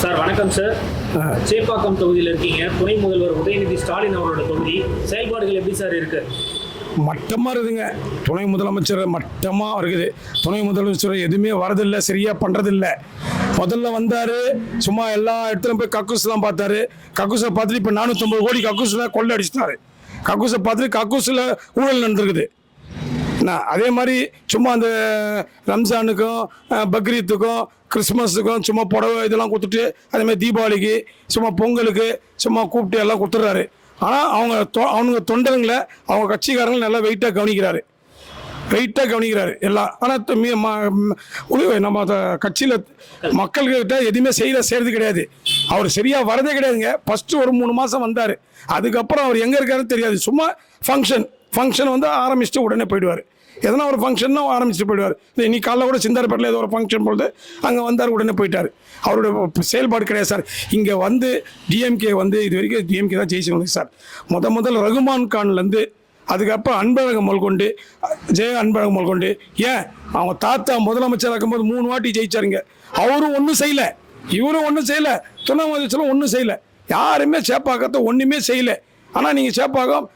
Sir வணக்கம் sir. Chepauk தொகுதியில் இருக்கீங்க. துணை முதல்வர் உதயநிதி ஸ்டாலின் அவரோட தொகுதி. செயல்பாடுகள் எப்படி சார் இருக்கு? மட்டமாக இருக்குதுங்க. துணை முதலமைச்சர் மட்டமாக இருக்குது. துணை முதலமைச்சர் எதுவுமே வரதில்லை சரியாக பண்ணுறதில்ல முதல்ல வந்தார் சும்மா எல்லா இடத்துலையும் போய் கக்கூஸ் தான் பார்த்தாரு. கக்கூஸை பார்த்துட்டு இப்போ நானூற்றம்பது கோடி கக்கூஸில் கொள்ளை அடிச்சிட்டாரு. கக்கூஸை பார்த்துட்டு கக்கூஸில் ஊழல் நடந்திருக்குது. நான் அதே மாதிரி சும்மா அந்த ரம்ஜானுக்கும் பக்ரீத்துக்கும் கிறிஸ்மஸுக்கும் சும்மா புடவை இதெல்லாம் கொடுத்துட்டு அதே மாதிரி தீபாவளிக்கு சும்மா பொங்கலுக்கு சும்மா கூப்பிட்டு எல்லாம் கொடுத்துட்றாரு. ஆனால் அவங்க தொ- அவனுங்க தொண்டருங்களை அவங்க கட்சிக்காரங்களை நல்லா வெயிட்டாக கவனிக்கிறாரு. வெயிட்டாக கவனிக்கிறாரு எல்லாம் ஆனால் நம்ம கட்சியில் மக்கள்கிட்ட எதுவுமே செய்யற செய்கிறது கிடையாது. அவர் சரியாக வரதே கிடையாதுங்க. ஃபஸ்ட்டு ஒரு மூணு மாதம் வந்தார். அதுக்கப்புறம் அவர் எங்கே இருக்காருன்னு தெரியாது. சும்மா ஃபங்க்ஷன் ஃபங்க்ஷன் வந்து ஆரம்பிச்சுட்டு உடனே போயிடுவார். எதனா ஒரு ஃபங்க்ஷன்னா ஆரம்பிச்சுட்டு போயிடுவார். இன்னைக்கு காலைல கூட சிந்தாரப்பேட்டில் ஏதோ ஒரு ஃபங்க்ஷன் பொழுது அங்கே வந்தார் உடனே போயிட்டார். அவருடைய செயல்பாடு கிடையாது சார். இங்கே வந்து டிஎம்கே வந்து இது வரைக்கும் டிஎம்கே தான் ஜெயிச்சு சார். முத முதல் ரகுமான் கான்லேருந்து அதுக்கப்புறம் அன்பழகம் முதற்கொண்டு ஜெய அன்பழகம் முதற்கொண்டு ஏன்? அவங்க தாத்தா முதலமைச்சர் இருக்கும்போது மூணு வாட்டி ஜெயிச்சாருங்க அவரும் ஒன்றும் செய்யலை. இவரும் ஒன்றும் செய்யலை. துணை முதலமைச்சரும் ஒன்றும் செய்யலை. யாருமே சேப்பாக்கத்தை ஒன்றுமே செய்யல. ஆனால் நீங்கள் சேப்பாக்கம்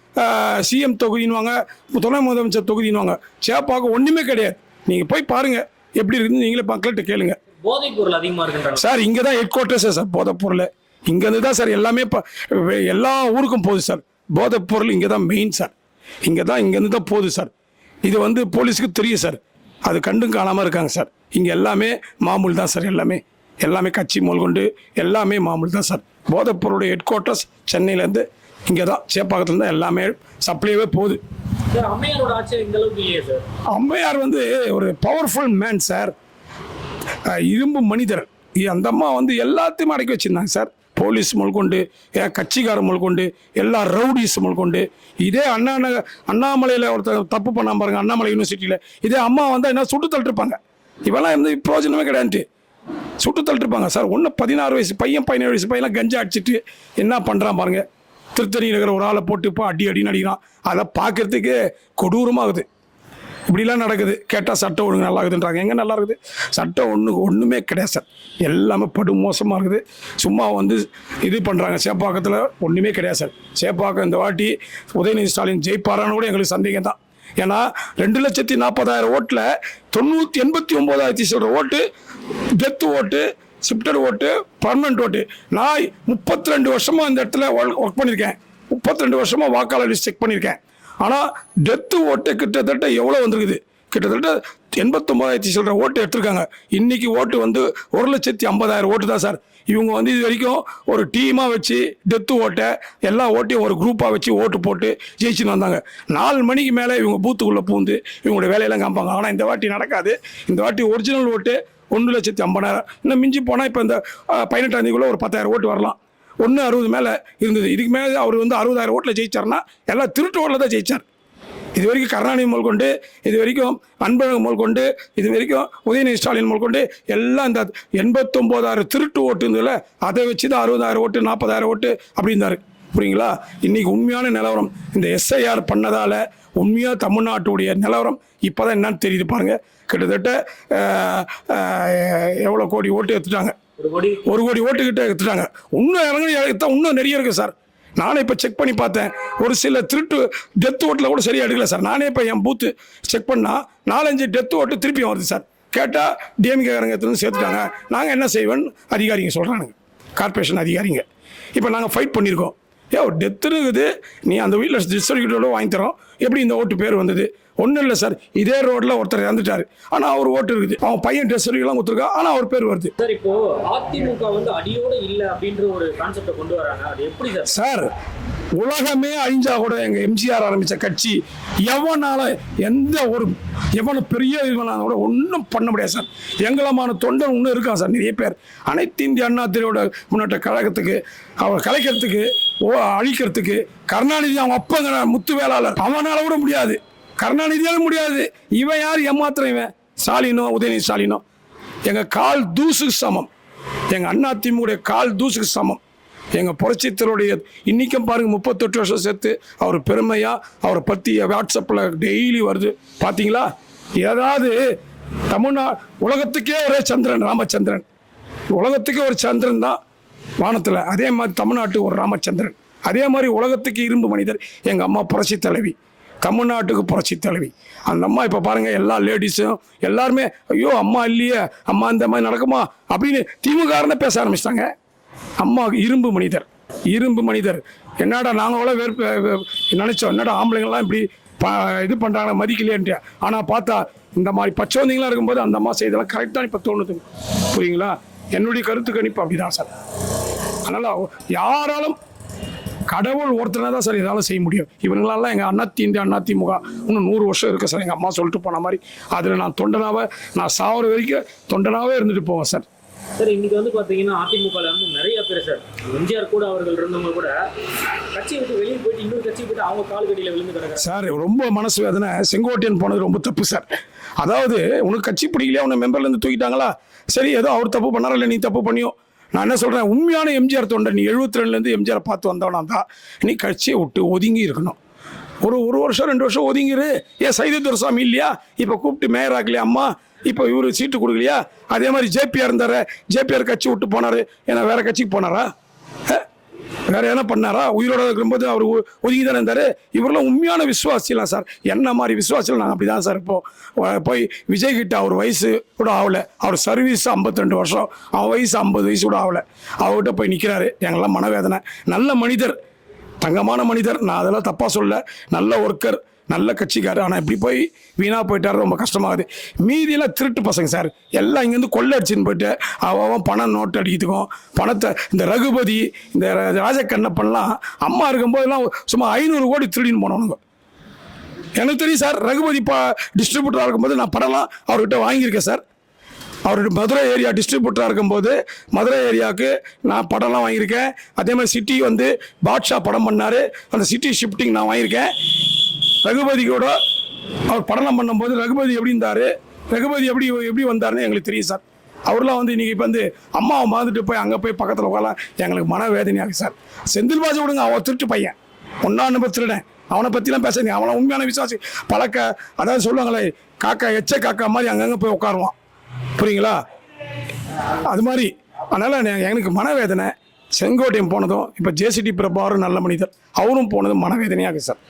சிஎம் தொகுதின்னுவாங்க துணை முதலமைச்சர் தொகுதின்னுவாங்க. சேப்பாக்கம் ஒன்றுமே கிடையாது. நீங்கள் போய் பாருங்கள் எப்படி இருக்குன்னு நீங்களே மக்கள்கிட்ட கேளுங்க. போதைப் பொருள் அதிகமாக இருக்குன்றாங்க. சார் இங்கே தான் ஹெட் குவார்ட்டர்ஸே சார் போதைப் பொருள். இங்கேருந்து தான் சார் எல்லாமே எல்லா ஊருக்கும் போகுது சார். போதைப் பொருள் இங்கே தான் மெயின் சார். இங்கே தான் இங்கேருந்து தான் போகுது சார். இது வந்து போலீஸுக்கு தெரியும் சார். அது கண்டும் காணாமல் இருக்காங்க சார். இங்கே எல்லாமே மாமூல் தான் சார் எல்லாமே. எல்லாமே கட்சி முதல் கொண்டு எல்லாமே மாமூல் தான் சார். போதைப் பொருளுடைய ஹெட் குவார்ட்டர்ஸ் சென்னையிலேருந்து இங்கே தான் சேப்பாக்கத்துலேருந்து தான் எல்லாமே சப்ளைவே போகுது அம்மையார் வந்து ஒரு பவர்ஃபுல் மேன் சார். இரும்பு மனிதர். அந்த அம்மா வந்து எல்லாத்தையும் அடக்கி வச்சிருந்தாங்க சார். போலீஸ் முதற்கொண்டு ஏன் கட்சிக்காரர் முதற்கொண்டு எல்லா ரவுடிஸ் முதற்கொண்டு இதே அண்ணா அண்ணாமலையில் ஒருத்தர் தப்பு பண்ணாம பாருங்க அண்ணாமலை யூனிவர்சிட்டியில் இதே அம்மா வந்தால் என்ன சுட்டு தள்ளிருப்பாங்க. இவெல்லாம் வந்து பிரயோஜனமே கிடையாது சுட்டு தள்ளிருப்பாங்க சார். ஒன்று பதினாறு வயசு பையன் பதினேழு வயசு பையன்லாம் கஞ்சா அடிச்சிட்டு என்ன பண்ணுறான் பாருங்க. திருத்தணியில் இருக்கிற ஒரு ஆளை போட்டு இப்போ அடி அடின்னு அடிக்கிறான். அதை பார்க்கறதுக்கு கொடூரமாகுது. இப்படிலாம் நடக்குது. கேட்டால் சட்டம் ஒழுங்கு நல்லா இருக்குதுன்றாங்க எங்கே நல்லா இருக்குது சட்டம் ஒன்று ஒன்றுமே கிடையாது சார். எல்லாமே படு மோசமாக இருக்குது. சும்மா வந்து இது பண்ணுறாங்க சேப்பாக்கத்தில் ஒன்றுமே கிடையாது சார். சேப்பாக்கம் இந்த வாட்டி உதயநிதி ஸ்டாலின் ஜெயிப்பாரான்னு கூட எங்களுக்கு சந்தேகம் தான். ஏன்னா ரெண்டு லட்சத்தி நாற்பதாயிரம் ஓட்டில் தொண்ணூற்றி எண்பத்தி ஒம்போதாயிரத்தி சொல்கிற ஓட்டு டெத்து ஓட்டு ஷிஃப்டர் ஓட்டு பர்மனன்ட் ஓட்டு. நான் முப்பத்தி ரெண்டு வருஷமாக இந்த இடத்துல ஒர்க் பண்ணியிருக்கேன். முப்பத்தி ரெண்டு வருஷமாக வாக்காளர் லிஸ்ட் செக் பண்ணியிருக்கேன். ஆனால் டெத்து ஓட்டு கிட்டத்தட்ட எவ்வளோ வந்திருக்குது? கிட்டத்தட்ட எண்பத்தொம்பதாயிரத்தி சில்லற ஓட்டு எடுத்திருக்காங்க. இன்றைக்கி ஓட்டு வந்து ஒரு லட்சத்தி ஐம்பதாயிரம் ஓட்டு தான் சார். இவங்க வந்து இது வரைக்கும் ஒரு டீமாக வச்சு டெத்து ஓட்டை எல்லா ஓட்டையும் ஒரு குரூப்பாக வச்சு ஓட்டு போட்டு ஜெயிச்சுன்னு வந்தாங்க. நாலு மணிக்கு மேலே இவங்க பூத்துக்குள்ளே பூந்து இவங்களோட வேலையெல்லாம் காமிப்பாங்க. ஆனால் இந்த வாட்டி நடக்காது. இந்த வாட்டி ஒரிஜினல் ஓட்டு ஒன்று லட்சத்தி ஐம்பதாயிரம். இன்னும் மிஞ்சி போனால் இப்போ இந்த பதினெட்டாந்தேதிக்குள்ளே பதினெட்டாம் தேதிக்குள்ளே ஒரு பத்தாயிரம் ஓட்டு வரலாம். ஒன்று அறுபது மேலே இருந்தது. இதுக்கு மேலே அவர் வந்து அறுபதாயிரம் ஓட்டில் ஜெயிச்சார்னா எல்லாம் திருட்டு ஓட்டில் தான் ஜெயிச்சார். இது வரைக்கும் கருணாநிதி முதல் கொண்டு இது வரைக்கும் அன்பழகம் முதல் கொண்டு இது வரைக்கும் உதயநிதி ஸ்டாலின் முதல் கொண்டு எல்லாம் இந்த எண்பத்தொம்போதாயிரம் திருட்டு ஓட்டு இருந்ததில்ல அதை வச்சு தான் அறுபதாயிரம் ஓட்டு நாற்பதாயிரம் ஓட்டு அப்படின்னாரு. புரியுங்களா? இன்னைக்கு உண்மையான நிலவரம் இந்த எஸ்ஐஆர் பண்ணதால் உண்மையாக தமிழ்நாட்டுடைய நிலவரம் இப்போ தான் என்னன்னு தெரியுது பாருங்க. கிட்டத்தட்ட எவ்வளோ கோடி ஓட்டு எடுத்துட்டாங்க. ஒரு கோடி? ஒரு கோடி ஓட்டு கிட்ட எடுத்துட்டாங்க. இன்னும் இறங்கி எடுத்தா இன்னும் நிறைய இருக்கு சார். நானே இப்போ செக் பண்ணி பார்த்தேன். ஒரு சில திருட்டு டெத் ஓட்டில் கூட சரியா எடுக்கல சார். நானே இப்போ என் பூத்து செக் பண்ணா நாலஞ்சு டெத் ஓட்டு திருப்பி வருது சார். கேட்டால் டிஎம்கேக்காரங்க எடுத்துன்னு சேர்த்துட்டாங்க. நாங்கள் என்ன செய்வோன்னு அதிகாரிங்க சொல்கிறானுங்க கார்ப்பரேஷன் அதிகாரிங்க. இப்போ நாங்கள் ஃபைட் பண்ணியிருக்கோம் ஏ டெத் இருக்குது. நீ அந்த வீட்டில் டிஸ்ட்ரிபியூட்டரோட வாங்கி தரோம். எப்படி இந்த ஓட்டு பேர் வந்தது? ஒன்றும் இல்லை சார் இதே ரோட்டில் ஒருத்தர் இறந்துட்டாரு. ஆனால் அவர் ஓட்டு இருக்குது. அவன் பையன் டெஸ்ட் சர்டிஃபிகேட்லாம் கொடுத்துருக்கா. ஆனால் அவர் பேர் வருது. சார் இப்போ அதிமுக வந்து அடியோட இல்ல அப்படின்ற ஒரு கான்செப்டை கொண்டு வராங்க. அது எப்படி சார் சார் உலகமே அழிஞ்சா கூட எங்க எம்ஜிஆர் ஆரம்பிச்ச கட்சி எவனால எந்த ஒரு எவன பெரிய இவனால கூட ஒன்றும் பண்ண முடியாது சார் எங்களமான தொண்டர் இன்னும் இருக்கான் சார் நிறைய பேர். அனைத்து இந்திய அண்ணா திரையோட முன்னேற்ற கழகத்துக்கு அவர் கலைக்கிறதுக்கு அழிக்கிறதுக்கு. கருணாநிதி அவன் அப்பங்கிற முத்து வேளாளர். அவனால் கூட முடியாது. கருணாநிதியால் முடியாது. இவன் யார்? ஏமாத்திரம் இவன். ஸ்டாலினோ உதயநிதி ஸ்டாலினோ. எங்கள் கால் தூசுக்கு சமம். எங்கள் அண்ணா திமுக கால் தூசுக்கு சமம். எங்கள் புரட்சித்தருடைய இன்றைக்கும் பாருங்கள் முப்பத்தெட்டு வருஷம் சேர்த்து அவர் பெருமையாக அவரை பற்றி வாட்ஸ்அப்பில் டெய்லி வருது. பார்த்தீங்களா ஏதாவது தமிழ்நா உலகத்துக்கே ஒரே சந்திரன் ராமச்சந்திரன். உலகத்துக்கே ஒரு சந்திரன் தான். வானத்தில். அதே மாதிரி தமிழ்நாட்டுக்கு ஒரு ராமச்சந்திரன். அதே மாதிரி உலகத்துக்கு இரும்பு மனிதர் எங்கள் அம்மா புரட்சி தலைவி. தமிழ்நாட்டுக்கு புரட்சி தலைவி. அந்த அம்மா இப்போ பாருங்கள் எல்லா லேடிஸும் எல்லாருமே ஐயோ அம்மா இல்லையே அம்மா இந்த மாதிரி நடக்குமா? அப்படின்னு திமுகாரனை பேச ஆரம்பிச்சிட்டாங்க. அம்மா இரும்பு மனிதர். இரும்பு மனிதர். என்னடா நாங்களோட வெறுப்பு வேறு நினைச்சோம். என்னடா ஆம்பளைங்கள்லாம் இப்படி ப இது பண்ணுறாங்க மதிக்கலையேன்ட்டு. ஆனால் பார்த்தா இந்த மாதிரி பச்சோந்திங்களாம் இருக்கும்போது அந்த அம்மா செய்தெல்லாம் கரெக்டாக இப்போ தோணுது. புரியுங்களா? என்னுடைய கருத்து கணிப்பு அப்படிதான் சார். அதனால் யாராலும் கடவுள் ஒருத்தனை தான் சார் இதெல்லாம் செய்ய முடியும். இவங்களெல்லாம் எங்கள் அண்ணா தீந்து அண்ணா திமுக இன்னும் நூறு வருஷம் இருக்கு சார். எங்கள் அம்மா சொல்லிட்டு போன மாதிரி. அதில் நான் தொண்டனாவே நான் சாவர வரைக்கும் தொண்டனாவே இருந்துட்டு போவேன் சார். சார் இன்னைக்கு வந்து பாத்தீங்கன்னா அதிமுகல வந்து நிறைய பேர் சார். எம்ஜிஆர் கூட அவர்கள் இருந்தவங்க கூட கட்சியை விட்டு வெளியே போயிட்டு இன்னொரு கட்சி போயிட்டு அவங்க கால் கடியில விழுந்து கிடக்குறாங்க. சார் ரொம்ப மனசு வேதனை. செங்கோட்டையன் போனது ரொம்ப தப்பு சார். அதாவது உனக்கு கட்சி பிடிக்கலையா? உன்னை மெம்பர்லேருந்து தூக்கிட்டாங்களா? சரி ஏதோ அவர் தப்பு பண்ணாரா? இல்லை நீ தப்பு பண்ணியோ? நான் என்ன சொல்கிறேன் உண்மையான எம்ஜிஆர் தொண்டை நீ எழுபத்தி ரெண்டுலேருந்து எம்ஜிஆர் பார்த்து வந்தவனா தான் நீ கட்சியை விட்டு ஒதுங்கி இருக்கணும். ஒரு ஒரு வருஷம் ரெண்டு வருஷம் ஒதுங்கிரு. ஏன் சைத துரசாமி இல்லையா? இப்போ கூப்பிட்டு மேயர் ஆகலையா அம்மா? இப்போ இவர் சீட்டு கொடுக்கலையா? அதே மாதிரி ஜேபிஆர் இருந்தார் ஜேபிஆர் கட்சி விட்டு போனாரு. ஏன்னா வேறு கட்சிக்கு போனாரா? அஹ்? வேற என்ன பண்ணாரா? உயிரோட இருக்கும்போது அவர் ஒதுங்கி தானே இருந்தார். இவரெல்லாம் உண்மையான விசுவாசிலாம் சார். என்ன மாதிரி விசுவாசிகள் நாங்கள் அப்படி தான் சார் இருப்போம். போய் விஜய் கிட்ட அவர் வயசு கூட ஆகலை. அவர் சர்வீஸ் 52 வருஷம். அவன் வயசு ஐம்பது வயசு கூட ஆகலை. அவர்கிட்ட போய் நிற்கிறாரு எங்கெல்லாம் மனவேதனை. நல்ல மனிதர். தங்கமான மனிதர். நான் அதெல்லாம் தப்பாக சொல்ல நல்ல ஒர்க்கர் நல்ல கட்சிக்காரர். ஆனால் இப்படி போய் வீணாக போயிட்டார் ரொம்ப கஷ்டமாகுது மீதியெல்லாம் திருட்டு பசங்க சார். எல்லாம் இங்கேருந்து கொள்ளை அடிச்சுன்னு போயிட்டு அவன் பணம் நோட்டு அடிக்கிறதுக்கும் பணத்தை இந்த ரகுபதி இந்த ராஜக்கண்ணப்பன்லாம் அம்மா இருக்கும்போதெல்லாம் சும்மா ஐநூறு கோடி திருடின்னு போனவனுங்க எனக்கு தெரியும் சார் ரகுபதி பா டிஸ்ட்ரிபியூட்டராக இருக்கும்போது நான் படம்லாம் அவர்கிட்ட வாங்கியிருக்கேன் சார். அவர் மதுரை ஏரியா டிஸ்ட்ரிபியூட்டராக இருக்கும்போது மதுரை ஏரியாவுக்கு நான் படம்லாம் வாங்கியிருக்கேன். அதே மாதிரி சிட்டி வந்து பாட்ஷா படம் பண்ணார். அந்த சிட்டி ஷிஃப்டிங் நான் வாங்கியிருக்கேன். ரகுபதி கூட அவர் படனம் பண்ணும்போது ரகுபதி எப்படி இருந்தார்? ரகுபதி எப்படி எப்படி வந்தாருன்னு எங்களுக்கு தெரியும் சார். அவர்லாம் வந்து இன்றைக்கி இப்போ வந்து அம்மாவை மறந்துட்டு போய் அங்கே போய் பக்கத்தில் உட்காரலாம் எங்களுக்கு மன வேதனையாகும் சார். செந்தில் பாஜி விடுங்க அவன் திருட்டு பையன். ஒன்றா நம்பர் திருடன். அவனை பற்றிலாம் பேசுறீங்க அவனை உண்மையான விசுவாசி. பழக்க அதாவது சொல்லுவாங்களே காக்கா எச்ச காக்கா மாதிரி அங்கங்கே போய் உட்காருவான். புரியுங்களா? அது மாதிரி. அதனால் எனக்கு மனவேதனை. செங்கோட்டையும் போனதும் இப்போ ஜேசிடி பிரபாரும் நல்ல மனிதர். அவரும் போனதும் மனவேதனையாக சார்.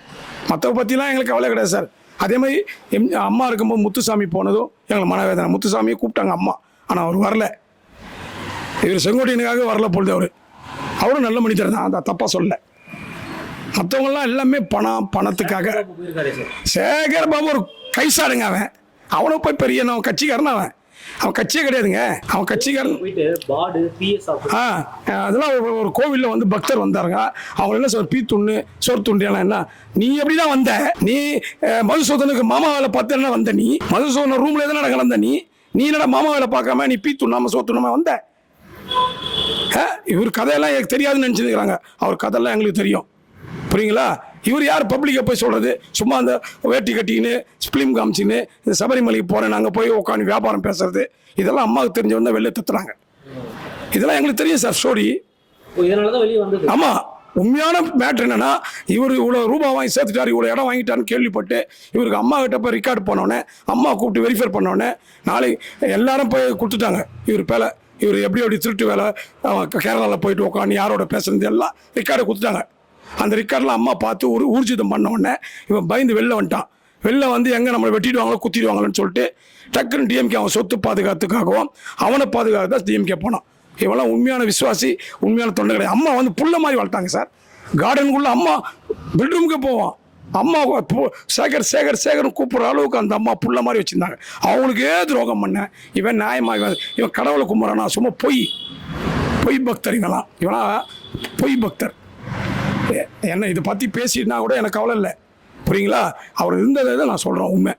மற்றவ பற்றிலாம் எங்களுக்கு கவலை கிடையாது சார். அதே மாதிரி எம் அம்மா இருக்கும்போது முத்துசாமி போனதும் எங்களுக்கு மனவேதனை. முத்துசாமியை கூப்பிட்டாங்க அம்மா. ஆனால் அவர் வரல. இவர் செங்கோட்டையனுக்காக வரல பொழுது அவர். அவரும் நல்ல மனிதர் தான். அந்த தப்பாக சொல்லல மற்றவங்களாம் எல்லாமே பணம் பணத்துக்காக. சேகர் பாபு ஒரு கைசாடுங்க அவன். அவனை போய் பெரிய அவன் கட்சிக்காரன் அவன். அவன் கட்சியே கிடையாதுங்க. அவன் கட்சிக்காரன் ஆ அதெல்லாம் ஒரு கோவிலில் வந்து பக்தர் வந்தாருங்க. அவங்க என்ன சொல்ற பீ துண்ணு சோறு துண்டியெல்லாம் என்ன? நீ எப்படி தான் வந்த? நீ மதுசூதனுக்கு மாமா வேலை பார்த்து என்ன வந்த நீ? மதுசூதன ரூம்ல எதுனா கலந்த நீ? நீ என்னடா மாமா வேலை பார்க்காம நீ பீ துண்ணாம சோறு துண்ணாம வந்த? இவர் கதையெல்லாம் எனக்கு தெரியாதுன்னு நினச்சிருக்கிறாங்க. அவர் கதையெல்லாம் எங்களுக்கு தெரியும். புரியுங்களா? இவர் யார் பப்ளிக்கை போய் சொல்கிறது சும்மா அந்த வேட்டி கட்டிக்கின்னு ஸ்பிலிம் காமிச்சின்னு இந்த சபரிமலைக்கு போகிறேன் நாங்கள் போய் உட்காந்து வியாபாரம் பேசுறது. இதெல்லாம் அம்மாவுக்கு தெரிஞ்சவங்க தான் வெளில தத்துறாங்க. இதெல்லாம் எங்களுக்கு தெரியும் சார் ஸ்டோரி வெளியே ஆமாம் உண்மையான மேட்ரு என்னன்னா இவர் இவ்வளோ ரூபா வாங்கி சேர்த்துட்டாரு இவ்வளோ இடம் வாங்கிட்டாருன்னு கேள்விப்பட்டு இவருக்கு அம்மா கிட்ட போய் ரெக்கார்டு பண்ணோன்னே அம்மா கூப்பிட்டு வெரிஃபை பண்ணோன்னே நாளைக்கு எல்லாரும் போய் கொடுத்துட்டாங்க. இவர் பேல இவர் எப்படி எப்படி திருட்டு வேலை கேரளாவில் போயிட்டு உட்காந்து யாரோட பேசுறது எல்லாம் ரெக்கார்டை கொடுத்துட்டாங்க. அந்த ரிக்கார்டில் அம்மா பார்த்து ஒரு ஊர்ஜிதம் பண்ண உடனே இவன் பயந்து வெளில வந்துட்டான். வெளில வந்து எங்கே நம்மளை வெட்டிடுவாங்களோ குத்திடுவாங்களோன்னு சொல்லிட்டு டக்குன்னு டிஎம்கே அவன் சொத்து பாதுகாத்துக்காகவும் அவனை பாதுகாத்து தான் டிஎம்கே போனான். இவெல்லாம் உண்மையான விசுவாசி உண்மையான தொண்டை கிடையாது. அம்மா வந்து புள்ள மாதிரி வளர்த்தாங்க சார். கார்டனுக்குள்ளே அம்மா பெட்ரூமுக்கு போவான். அம்மா சேகர் சேகர் சேகர்னு கூப்பிட்ற அளவுக்கு அந்த அம்மா புள்ள மாதிரி வச்சுருந்தாங்க. அவங்களுக்கே துரோகம் பண்ணேன் இவன் நியாயமாக இவன் கடவுளை கும்பிட்றானா சும்மா பொய். பொய் பக்தர் இவெல்லாம் இவனா பொய் பக்தர். என்ன இதை பற்றி பேசினா கூட எனக்கு கவலை இல்லை. புரியுங்களா? அவர் இருந்ததை தான் நான் சொல்கிறேன் உண்மை.